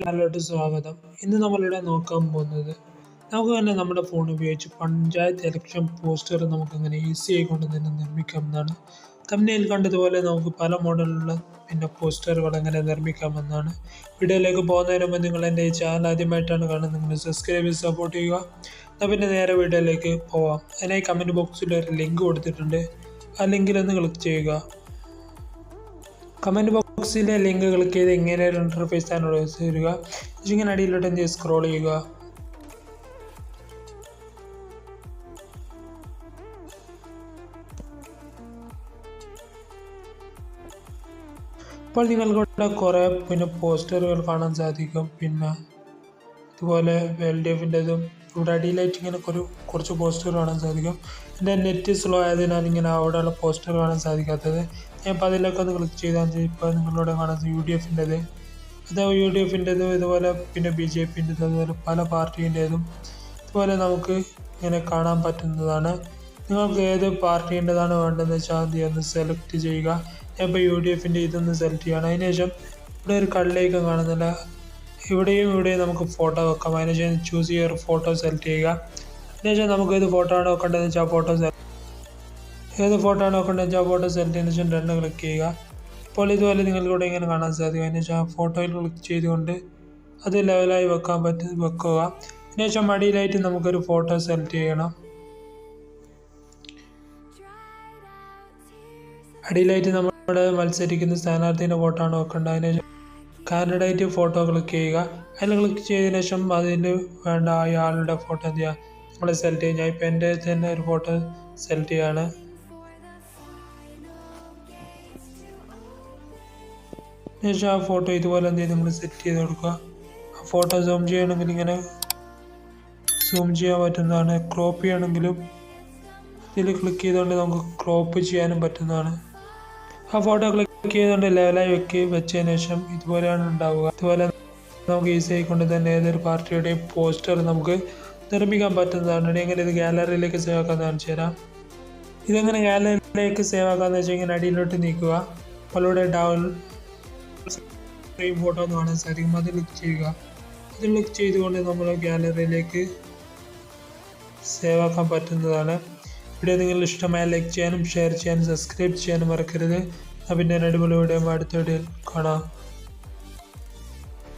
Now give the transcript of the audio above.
ചാനലിലോട്ട് സ്വാഗതം. ഇന്ന് നമ്മളിവിടെ നോക്കാൻ പോകുന്നത് നമുക്ക് തന്നെ നമ്മുടെ ഫോൺ ഉപയോഗിച്ച് പഞ്ചായത്ത് ഇലക്ഷൻ പോസ്റ്റർ നമുക്ക് അങ്ങനെ ഈസി ആയിക്കൊണ്ട് കൊണ്ട് തന്നെ നിർമ്മിക്കാമെന്നാണ് തമ്മിൽ കണ്ടതുപോലെ നമുക്ക് പല മോഡലുള്ള പിന്നെ പോസ്റ്ററുകൾ അങ്ങനെ നിർമ്മിക്കാമെന്നാണ് വീഡിയോയിലേക്ക് പോകുന്നതിന് മുമ്പ് നിങ്ങൾ എന്റെ ഈ ചാനൽ ആദ്യമായിട്ടാണ് കാണുന്നത് നിങ്ങൾ സബ്സ്ക്രൈബ് ചെയ്ത് സപ്പോർട്ട് ചെയ്യുക. എന്നാൽ പിന്നെ നേരെ വീഡിയോയിലേക്ക് പോവാം. അതിനായി കമന്റ് ബോക്സിൽ ഒരു ലിങ്ക് കൊടുത്തിട്ടുണ്ട്. ആ ലിങ്കിൽ ക്ലിക്ക് ചെയ്യുക. കമന്റ് ബോക്സിലെ ലിങ്ക് ക്ലിക്ക് ചെയ്ത് ഇങ്ങനെ ഒരു ഇന്റർഫേസ് ആണ് വരിക. ഇങ്ങനെ അടിയിലോട്ട് എന്ത് സ്ക്രോൾ ചെയ്യുക. അപ്പോൾ നിങ്ങൾക്കിവിടെ കുറേ പിന്നെ പോസ്റ്ററുകൾ കാണാൻ സാധിക്കും. പിന്നെ ഇതുപോലെ എൽ ഡി എഫിന്റെതും ഇവിടെ അടിയിലായിട്ട് ഇങ്ങനെ ഒരു കുറച്ച് പോസ്റ്റർ കാണാൻ സാധിക്കും. എന്റെ നെറ്റ് സ്ലോ ആയതിനാൽ ഇങ്ങനെ അവിടെയുള്ള പോസ്റ്റർ കാണാൻ സാധിക്കാത്തത്. ഞാൻ ഇപ്പോൾ അതിലൊക്കെ ഒന്ന് ക്ലിക്ക് ചെയ്താൽ മതി. ഇപ്പോൾ നിങ്ങളിവിടെ കാണുന്നത് യു ഡി എഫിന്റെത് അത് യു ഡി എഫിന്റെതും ഇതുപോലെ പിന്നെ ബി ജെ പിന്റെതും അതുപോലെ പല പാർട്ടീന്റെതും ഇതുപോലെ നമുക്ക് ഇങ്ങനെ കാണാൻ പറ്റുന്നതാണ്. നിങ്ങൾക്ക് ഏത് പാർട്ടീന്റെതാണ് വേണ്ടതെന്ന് വെച്ചാൽ അത് ഒന്ന് സെലക്ട് ചെയ്യുക. ഇപ്പോൾ യു ഡി എഫിന്റെ ഇതൊന്ന് സെലക്ട് ചെയ്യണം. അതിനുശേഷം ഇവിടെ ഒരു കള്ളിലേക്ക് കാണുന്നില്ല. ഇവിടെയും ഇവിടെയും നമുക്ക് ഫോട്ടോ വെക്കാം. അതിനുശേഷം ചൂസ് ചെയ്യുക ഫോട്ടോ സെലക്ട് ചെയ്യുക. അതിനുശേഷം നമുക്ക് ഏത് ഫോട്ടോ ആണ് വെക്കേണ്ടതെന്ന് വെച്ചാൽ ഫോട്ടോ ഏത് ഫോട്ടോ ആണ് നോക്കേണ്ടത് വെച്ചാൽ ഫോട്ടോ സെലക്ട് ചെയ്യുന്ന ശേഷം രണ്ട് ക്ലിക്ക് ചെയ്യുക. അപ്പോൾ ഇതുപോലെ നിങ്ങൾക്കിവിടെ ഇങ്ങനെ കാണാൻ സാധിക്കും. അതിനുശേഷം ആ ഫോട്ടോയിൽ ക്ലിക്ക് ചെയ്തുകൊണ്ട് അത് ലെവലായി വെക്കാൻ പറ്റും വെക്കുക. അതിനുശേഷം മടിയിലായിട്ട് നമുക്കൊരു ഫോട്ടോ സെലക്ട് ചെയ്യണം. അടിയിലായിട്ട് നമ്മുടെ മത്സരിക്കുന്ന സ്ഥാനാർത്ഥിന്റെ ഫോട്ടോ ആണ് നോക്കേണ്ടത്. അതിന് കാൻഡിഡേറ്റ് ഫോട്ടോ ക്ലിക്ക് ചെയ്യുക. അതിൽ ക്ലിക്ക് ചെയ്തതിനു ശേഷം അതിന് വേണ്ട അയാളുടെ ഫോട്ടോ എന്ത് ചെയ്യുക? നമ്മൾ സെലക്ട് ചെയ്യുക. ഞാൻ ഇപ്പം എന്റെ തന്നെ ഒരു ഫോട്ടോ സെലക്ട് ചെയ്യാണ്. ശേഷം ആ ഫോട്ടോ ഇതുപോലെ എന്ത് നമ്മൾ സെറ്റ് ചെയ്ത് കൊടുക്കുക. ആ ഫോട്ടോ സൂം ചെയ്യണമെങ്കിൽ ഇങ്ങനെ സൂം ചെയ്യാൻ പറ്റുന്നതാണ്. ക്രോപ്പ് ചെയ്യണമെങ്കിലും ഇതിൽ ക്ലിക്ക് ചെയ്തുകൊണ്ട് നമുക്ക് ക്രോപ്പ് ചെയ്യാനും പറ്റുന്നതാണ്. ആ ഫോട്ടോ ക്ലിക്ക് ചെയ്തുകൊണ്ട് ലെവലായി വെക്ക് വെച്ചതിന് ശേഷം ഇതുപോലെയാണ് ഉണ്ടാവുക. അതുപോലെ നമുക്ക് ഈസി ആയിക്കൊണ്ട് തന്നെ ഏതൊരു പാർട്ടിയുടെയും പോസ്റ്റർ നമുക്ക് നിർമ്മിക്കാൻ പറ്റുന്നതാണ്. എങ്ങനെ ഇത് ഗാലറിയിലേക്ക് സേവ് ആക്കാൻ കാണിച്ചു തരാം. ഇതെങ്ങനെ ഗാലറിയിലേക്ക് സേവ് ആക്കാമെന്ന് വെച്ചാൽ ഇങ്ങനെ അടിയിലോട്ട് നീക്കുക. ഇവിടെ ഡൗൺ ഫ്രെയിം ഫോട്ടോ കാണാൻ സാധിക്കും അത് ക്ലിക്ക് ചെയ്യുക. അത് ക്ലിക്ക് ചെയ്തുകൊണ്ട് നമ്മൾ ഗാലറിയിലേക്ക് സേവ് ആക്കാൻ പറ്റുന്നതാണ്. വീഡിയോ നിങ്ങൾ ഇഷ്ടമായ ലൈക്ക് ചെയ്യാനും ഷെയർ ചെയ്യാനും സബ്സ്ക്രൈബ് ചെയ്യാനും മറക്കരുത്. പിന്നെ അടിപൊളി വീഡിയോ അടുത്ത വീഡിയോയിൽ കാണാം.